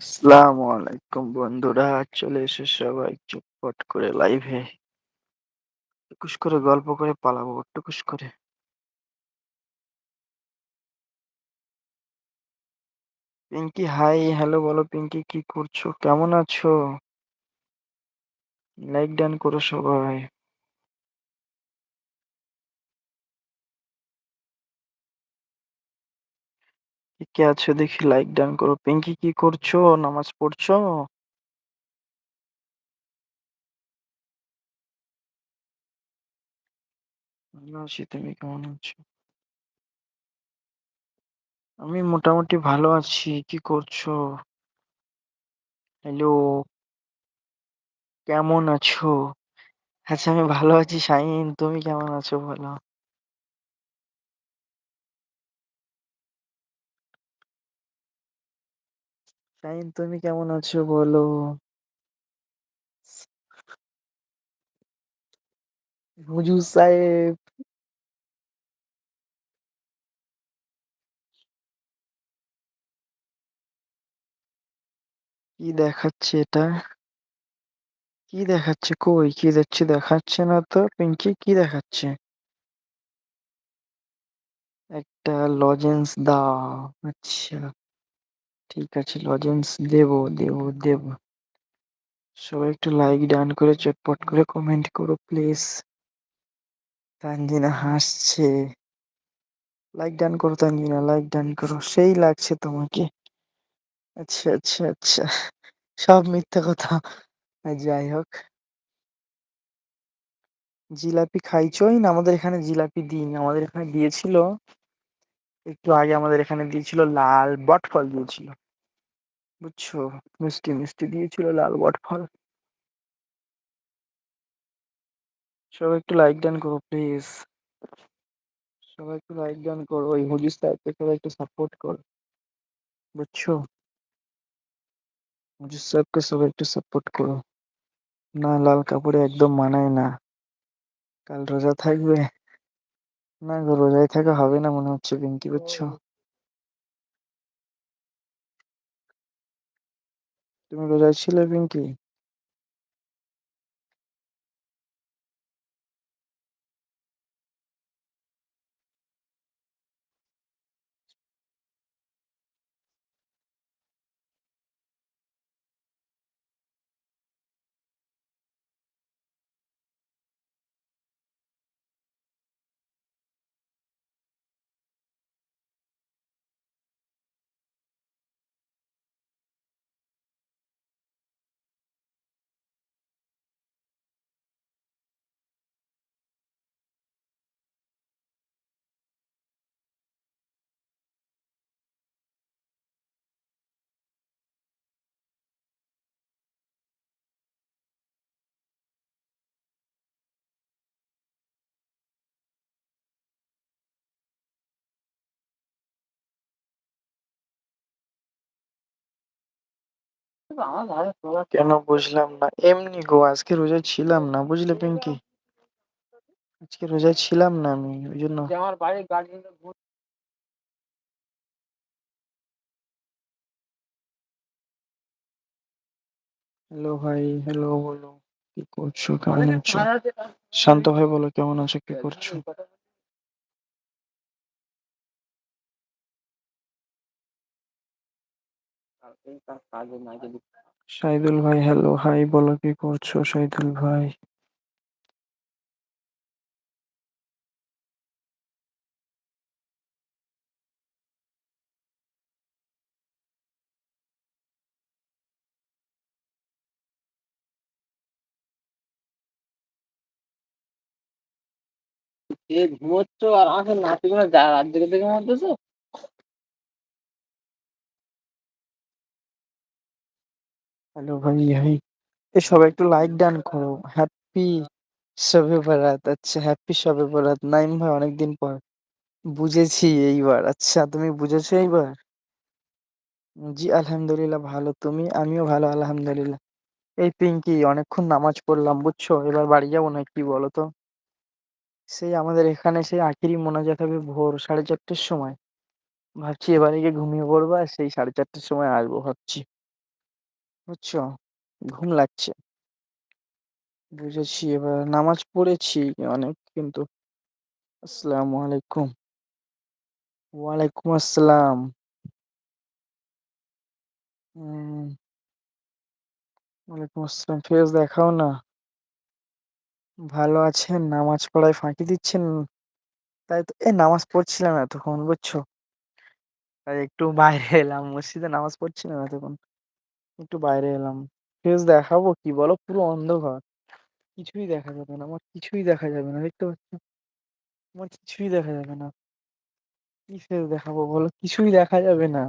আসসালামু আলাইকুম বন্ধুরা, চলে এসে সবাই চুপপট করে লাইভে টুকুস করে গল্প করে পালাবো, টুকুস করে। পিঙ্কি হাই হ্যালো বলো পিঙ্কি, কি করছ? কেমন আছো? লাইক ডান করো সবাই। কে আছো দেখি লাইক ডান করো। পিঙ্কি কি করছ? নামাজ পড়ছো? তুমি কেমন আছো? আমি মোটামুটি ভালো আছি। কি করছ? হ্যালো কেমন আছো? আচ্ছা আমি ভালো আছি শাহিন তুমি কেমন আছো বলো? শাহিন তুমি কেমন আছো বলো? হুজুর সাহেব। কি দেখাচ্ছে এটা? কি দেখাচ্ছে? কই? কি দেখছে? দেখাচ্ছে না তো? পিঙ্কি, কি দেখাচ্ছে? একটা লজেন্স দাও। আচ্ছা। ঠিক আছে লজেন্স দেব দেব দেব। সবাই একটু লাইক ডান করে চটপট করে কমেন্ট করো প্লিজ তানজিনা হাসছে। লাইক ডান করো, তানজিনা লাইক ডান করো। সেই লাগছে তোমাকে। আচ্ছা আচ্ছা আচ্ছা। সব মিথ্যা কথা। যাই হোক। জিলাপি খাইছই না? আমাদের এখানে জিলাপি দিইনি। আমাদের এখানে দিয়েছিল একটু আগে আমাদের এখানে দিয়েছিল লাল বটফল দিয়েছিল। বুঝছ? মিষ্টি মিষ্টি দিয়েছিল লাল বটফল। সবাই একটু লাইক ডান করো প্লিজ সবাই একটু লাইক ডান করো, ওই হুজুর সাহেবকে সবাই একটু সাপোর্ট করো। বুঝছ? হুজুর সাহেবকে সবাই একটু সাপোর্ট করো। না, লাল কাপড়ে একদম মানায় না। কাল রোজা থাকবে। না গো রোজায় থাকা হবে না মনে হচ্ছে পিঙ্কি বুঝছ? তুমি রোজায় ছিলে পিঙ্কি? কেন বুঝলাম না। এমনি গো আজকে রোজা ছিলাম না বুঝলে পিঙ্কি? আজকে রোজায় ছিলাম না আমি ওই জন্য। হ্যালো ভাই হ্যালো বলো কি করছ? কেমন আছো? শান্ত ভাই বলো কেমন আছো? কি করছ? সাইদুল ভাই হ্যালো হাই বলো কি করছ সাইদুল ভাই? ঘুমোচ্ছ আর আমাকে নাতিগুলো যা রাত জেগে জেগে ঘুমোতেছো হ্যালো ভাই হাই এ সবাই একটু লাইক ডান করো। হ্যাপি শবে বরাত আচ্ছা হ্যাপি শবে বরাত। নাইম ভাই, অনেকদিন পর। বুঝেছি এইবার। আচ্ছা তুমি বুঝেছ এইবার? জি, আলহামদুলিল্লাহ ভালো। তুমি? আমিও ভালো, আলহামদুলিল্লাহ। এই পিঙ্কি, অনেকক্ষণ নামাজ পড়লাম, বুঝছ? এবার বাড়ি যাব না, কি বলো তো সেই আমাদের এখানে সেই আখিরি মোনাজাত হবে ভোর সাড়ে চারটের সময়। ভাবছি এবারে গিয়ে ঘুমিয়ে পড়ব আর সেই সাড়ে চারটের সময় আসব, ভাবছি। বুঝছ? ঘুম লাগছে। বুঝেছি, এবার নামাজ পড়েছি অনেক, কিন্তু আসসালামু আলাইকুম। ওয়ালাইকুম আসসালাম। ওয়ালাইকুম আসসালাম। ফেস দেখাও না। ভালো আছেন? নামাজ পড়ায় ফাঁকি দিচ্ছেন? তাই তো এ নামাজ পড়ছিলাম এতক্ষণ, বুঝছ? তাই একটু বাইরে এলাম। মসজিদে নামাজ পড়ছিলাম এতক্ষণ। একটু বাইরে এলাম। ফেস দেখাবো কি বলো? পুরো অন্ধকার। কিছুই দেখা যাবে না। আমার কিছুই দেখা যাবে না। দেখতে পাচ্ছ? আমার কিছুই দেখা যাবে না। কি ফেস দেখাবো বলো? কিছুই দেখা যাবে না।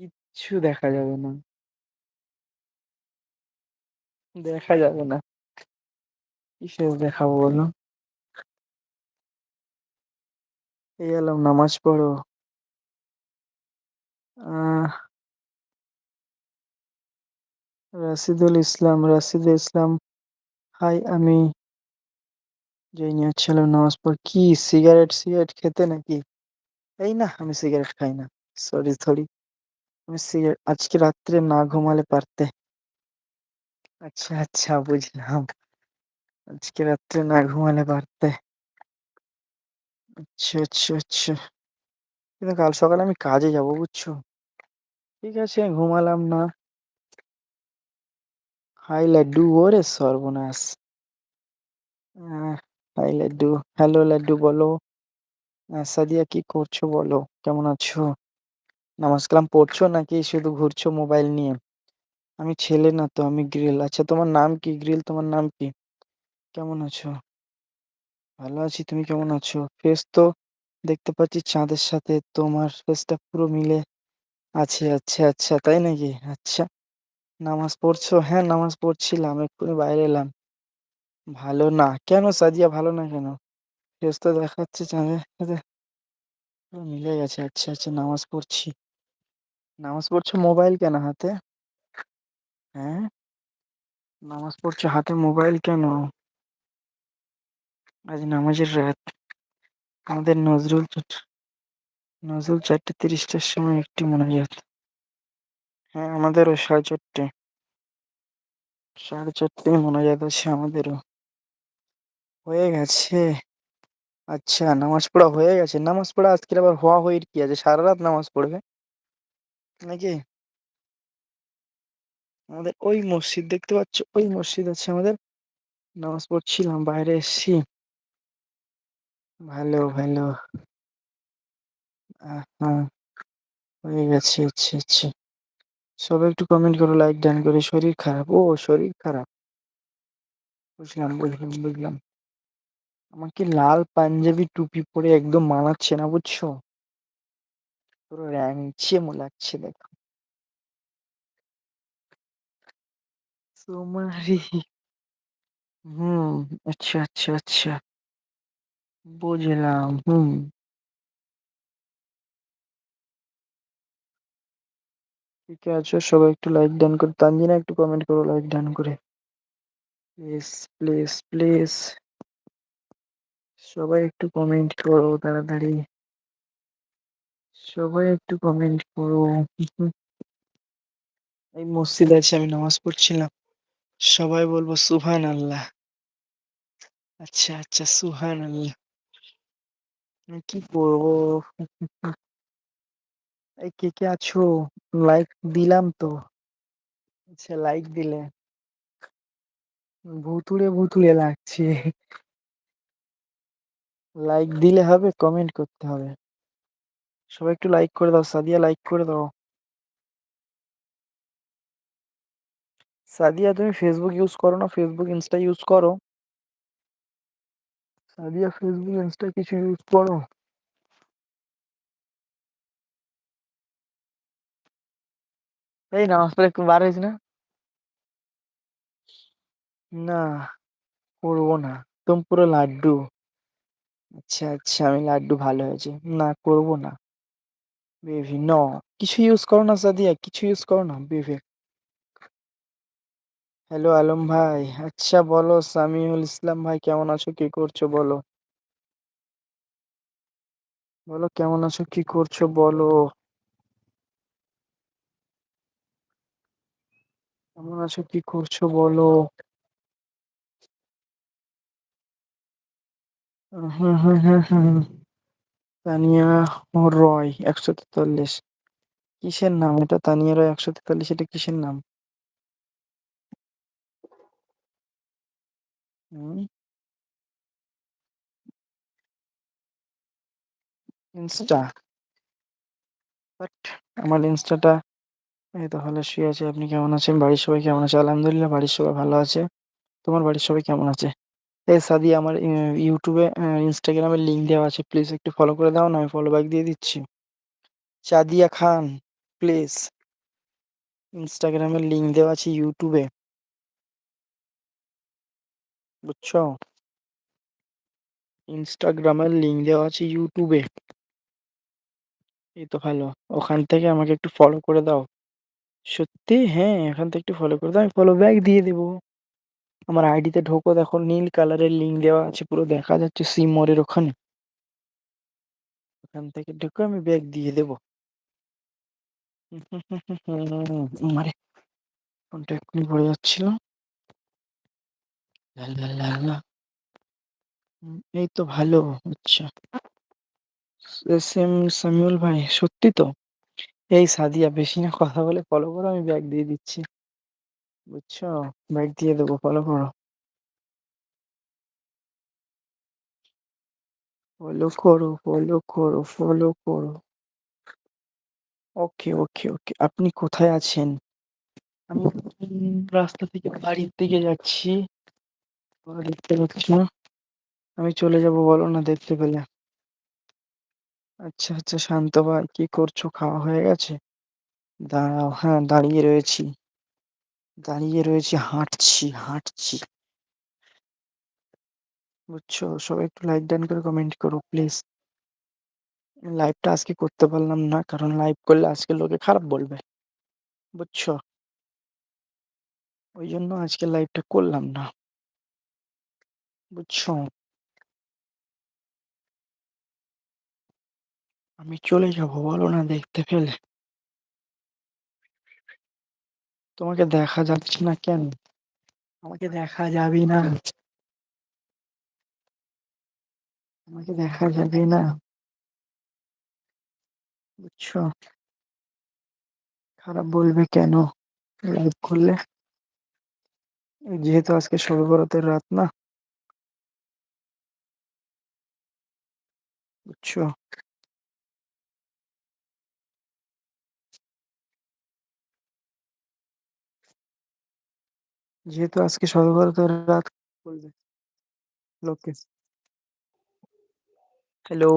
কিচ্ছু দেখা যাবে না। দেখা যাবে না। কি ফেস দেখাবো বলো? এই এলাম, নামাজ পড়ো। আহ রাশিদুল ইসলাম রাশিদুল ইসলাম, হাই আমি। জেনে ছিলাম নামাজ পড়। কি সিগারেট সিগারেট খেতে নাকি? এই না, আমি সিগারেট খাই না। সরি সরি আমি সিগারেট আজকে রাত্রে না ঘুমালে পারতে। আচ্ছা আচ্ছা বুঝলাম। আজকে রাত্রে না ঘুমালে পারতে। আচ্ছা আচ্ছা আচ্ছা। কিন্তু কাল সকালে আমি কাজে যাব, বুঝছ? ঠিক আছে, ঘুমালাম না। হাই লাড্ডু, ওরে সর্বনাশ। হাই লাড্ডু, হ্যালো লাড্ডু বলো। সাদিয়া কি করছ বলো? কেমন আছো? নামাজ কালাম পড়ছো নাকি শুধু ঘুরছো মোবাইল নিয়ে? আমি ছেলে না তো, আমি গ্রিল। আচ্ছা তোমার নাম কি? গ্রিল, তোমার নাম কি? কেমন আছো? ভালো আছি, তুমি কেমন আছো? ফেস তো দেখতে পাচ্ছি চাঁদের সাথে, তোমার ফেসটা পুরো মিলে আছে। আচ্ছা আচ্ছা তাই নাকি? আচ্ছা। নামাজ পড়ছো? হ্যাঁ নামাজ পড়ছিলাম, এক্ষুনি বাইরে এলাম। ভালো না। কেন সাদিয়া ভালো না কেন? ফেস তো দেখাচ্ছে মিলে গেছে। আচ্ছা আচ্ছা নামাজ পড়ছি। নামাজ পড়ছো মোবাইল কেন হাতে? হ্যাঁ? নামাজ পড়ছো হাতে মোবাইল কেন? আজ নামাজের রাত। আমাদের নজরুল নজরুল চারটে তিরিশটার সময় একটি মোনাজাত। হ্যাঁ আমাদেরও সাড়ে চারটে। সাড়ে চারটে মোনাজাত আছে আমাদেরও। হয়ে গেছে। আচ্ছা নামাজ পড়া হয়ে গেছে। নামাজ পড়া আজকের আবার হওয়া হয়ে কি আছে? সারা রাত নামাজ পড়বে? নাকি? আমাদের ওই মসজিদ দেখতে পাচ্ছ? ওই মসজিদ আছে আমাদের। নামাজ পড়ছিলাম, বাইরে এসছি। ভালো ভালো। হ্যাঁ হয়ে গেছে আচ্ছা আচ্ছা সবাই একটু কমেন্ট করো লাইক ডান করে। শরীর খারাপ। ও, শরীর খারাপ। বুঝলাম বুঝলাম বুঝলাম। আমাকে লাল পাঞ্জাবি টুপি পরে একদম মানাচ্ছে না, বুঝছ? পুরো র্যাংচে মো লাগছে দেখো। তোমারই হুম আচ্ছা আচ্ছা আচ্ছা। বুঝলাম, হুম। ঠিক আছে? সবাই একটু লাইক ডান করে, তানজিনা একটু কমেন্ট করো লাইক ডান করে। প্লিজ প্লিজ প্লিজ সবাই একটু কমেন্ট করো তাড়াতাড়ি। সবাই একটু কমেন্ট করো। এই মসজিদে আছে আমি নামাজ পড়ছিলাম। সবাই বলব সুহান আল্লাহ আচ্ছা আচ্ছা সুহান আল্লাহ কি করব? এই কে কে আছো? লাইক দিলাম তো। আচ্ছা লাইক দিলে। ভুতুড়ে ভুতুড়ে লাগছে। লাইক দিলে হবে কমেন্ট করতে হবে। সবাই একটু লাইক করে দাও, সাদিয়া লাইক করে দাও। সাদিয়া, তুমি ফেসবুক ইউজ করো না ফেসবুক ইনস্টা ইউজ করো। সাদিয়া ফেসবুক ইনস্টা কিছু ইউজ করো। এই নামাজ পড়ে একটু বার হয়েছে না? না, করব না। তুমি পুরো লাড্ডু। আচ্ছা আচ্ছা আমি লাড্ডু ভালো হয়েছে। না, করব না। বেবি ন কিছু ইউজ করো না, সাদিয়া, কিছু ইউজ করো না, বেবি। হ্যালো আলম ভাই। আচ্ছা বলো, সামিউল ইসলাম ভাই, কেমন আছো? কি করছ, বলো। বলো, কেমন আছো? কি করছ, বলো। কেমন আছো? কি করছ বলো? হুম হুম হুম হুম। তানিয়া রয়, একশো তেতাল্লিশ। কিসের নাম? এটা তানিয়া রয়, একশো তেতাল্লিশ, এটা কিসের নাম? হুম। ইনস্টা। বাট আমার ইনস্টাটা এই তো ভালো শুয়ে আছে। আপনি কেমন আছেন? বাড়ির সবাই কেমন আছে? আলহামদুলিল্লাহ, বাড়ির সবাই ভালো আছে। তোমার বাড়ির সবাই কেমন আছে? এই সাদি, আমার ইউটিউবে ইনস্টাগ্রামের লিঙ্ক দেওয়া আছে। প্লিজ একটু ফলো করে দাও না আমি ফলো ব্যাক দিয়ে দিচ্ছি। চাদিয়া খান প্লিজ ইনস্টাগ্রামের লিঙ্ক দেওয়া আছে ইউটিউবে। বুঝছ? ইনস্টাগ্রামের লিঙ্ক দেওয়া আছে ইউটিউবে। এই তো ভালো। ওখান থেকে আমাকে একটু ফলো করে দাও। সত্যি? হ্যাঁ এখান থেকে একটু ফলো করে দাও। আমি ফলো ব্যাক দিয়ে দেবো। আমার আইডিতে ঢোকো দেখো নীল কালারের লিঙ্ক দেওয়া আছে পুরো দেখা যাচ্ছে সিম মোড়ের ওখানে। ওখান থেকে ঢুকে আমি ব্যাগ দিয়ে দেবো। আরে ফোনটা এক্ষুনি পড়ে যাচ্ছিল। লা লা লা। হুম, এই তো ভালো আচ্ছা। এস এম সামিউল ভাই সত্যি তো? এই সাদিয়া, বেশি না কথা বলে ফলো করো, আমি ব্যাগ দিয়ে দিচ্ছি। বুঝছ? ব্যাগ দিয়ে দেবো ফলো করো। ফলো করো ফলো করো ফলো করো। ওকে ওকে ওকে আপনি কোথায় আছেন? আমি রাস্তা থেকে বাড়ির দিকে যাচ্ছি। দেখতে আমি চলে যাব, বলো না, দেখতে পেলে। আচ্ছা আচ্ছা শান্ত ভাই কি করছ? খাওয়া হয়ে গেছে? দাঁড়াও হ্যাঁ দাঁড়িয়ে রয়েছি। দাঁড়িয়ে রয়েছি, হাঁটছি হাঁটছি। বুঝছ? সবাই একটু লাইক ডান করে কমেন্ট করো প্লিজ লাইভটা আজকে করতে পারলাম না, কারণ লাইভ করলে আজকে লোকে খারাপ বলবে। বুঝছ? ওই জন্য আজকে লাইভটা করলাম না। বুঝছ? আমি চলে যাব, বলো না দেখতে পেলে। তোমাকে দেখা যাচ্ছে না কেন? আমাকে দেখা যাবে না। আমাকে দেখা যাবে না। বুঝছ? খারাপ বলবে কেন? লাইভ করলে? যেহেতু আজকে শবে বরাতের রাত না? বুঝছ? যেহেতু আজকে বরাতের রাত বলবে লোকে হ্যালো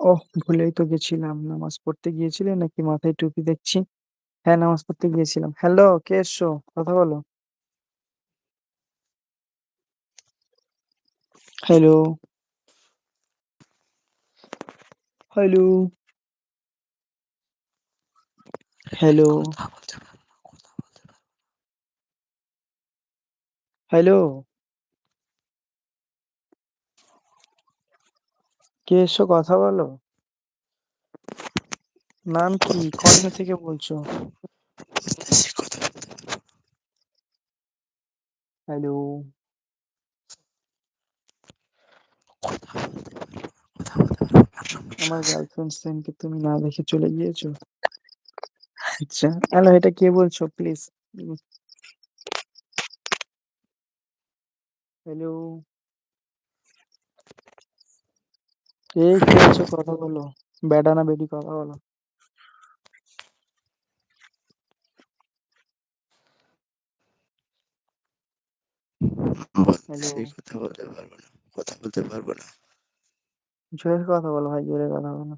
ওহ, ভুলেই তো গেছিলাম। নামাজ পড়তে গিয়েছিলে নাকি মাথায় টুপি দেখছি? হ্যাঁ নামাজ পড়তে গিয়েছিলাম। হ্যালো কে এসছো? কথা বলো। হ্যালো হ্যালো হ্যালো কথা বলতে পারব না, কথা বলতে পারব হ্যালো কে এসছো কথা বলো? নাম কি? কোন থেকে বলছো। হ্যালো আমার। গার্লফ্রেন্ড সেনকে তুমি না দেখে চলে গিয়েছো? আচ্ছা। হ্যালো এটা কে বলছো? প্লিজ হ্যালো এই কে আছো কথা বলো। বেডা না বেডি কথা বলো। কথা বলতে পারব না, কথা বলতে পারব না। জোরে কথা বলো ভাই জোরে কথা বলো।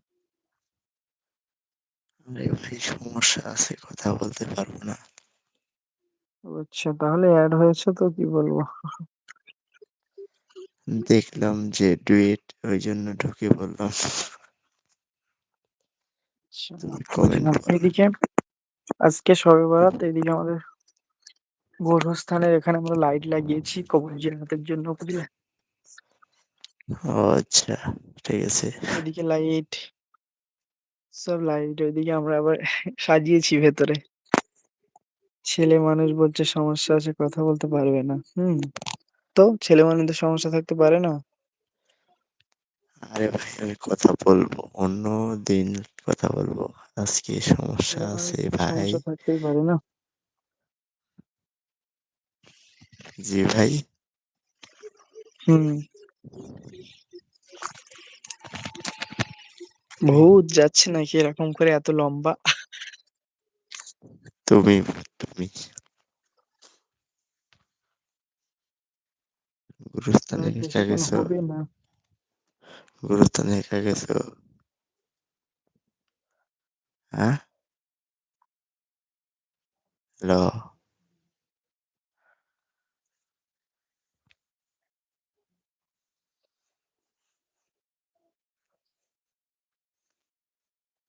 আরে ভাই সমস্যা আছে, কথা বলতে পারব না। আচ্ছা তাহলে অ্যাড হয়েছে তো কি বলব? দেখলাম যে ডুয়েট ওই জন্য ঢুকে বললাম আচ্ছা বুঝলাম করো। এদিকে আজকে সবে বরাত এদিকে আমাদের গোরস্থানের এখানে আমরা লাইট লাগিয়েছি কবর জিয়ারতের জন্য বুঝলে? আচ্ছা ঠিক আছে। এদিকে লাইট সব লাইট ওইদিকে আমরা আবার সাজিয়েছি ভেতরে। ছেলে মানুষ বলছে সমস্যা আছে কথা বলতে পারবে না। হুম। তো ছেলে মানুষদের সমস্যা থাকতে পারে না? আরে ভাই আমি কথা বলব। অন্য দিন কথা বলব। আজকে সমস্যা আছে ভাই। সমস্যা থাকতেই পারে না? জি ভাই। হুম। ভূত যাচ্ছে নাকি এরকম করে এত লম্বা? তুমি, তুমি। গুরুস্থানে বেশিক্ষণ গেছো? গুরুস্থানে? হ্যাঁ? হ্যালো?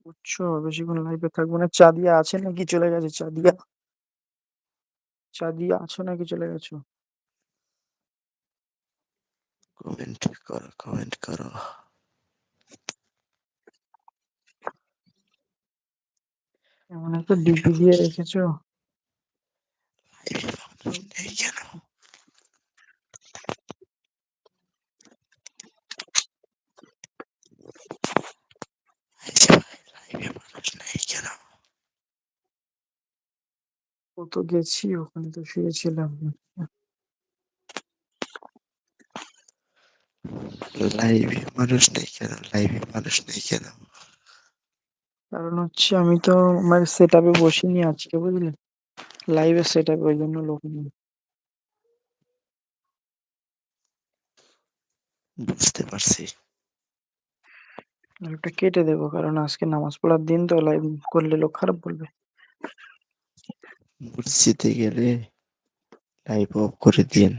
বুঝছ বেশিক্ষণ লাইভে থাকব না। চাঁদিয়া আছে নাকি চলে গেছে চাঁদিয়া? চাঁদিয়া আছো নাকি চলে গেছো? কমেন্ট করো, কমেন্ট করো। এমন একটা ডিপি দিয়ে রেখেছো। লাইভে মানুষ নেই কেন? এই ভাই লাইভে মানুষ নেই কেন? ও তো গেছি ওখানে তো শুয়েছিলাম। লাইভে মানুষ নেই কেন? লাইভে মানুষ নেই কেন? কারণ হচ্ছে আমি তো আমার সেটআপে বসিনি আজকে বুঝলে? লাইভের সেটআপে ওই জন্য লোক নেই। বুঝতে পারছি। লাইভটা কেটে দেবো কারণ আজকে নামাজ পড়ার দিন তো লাইভ করলে লোক খারাপ বলবে। মসজিদে গেলে লাইভ অফ করে দিয়েন।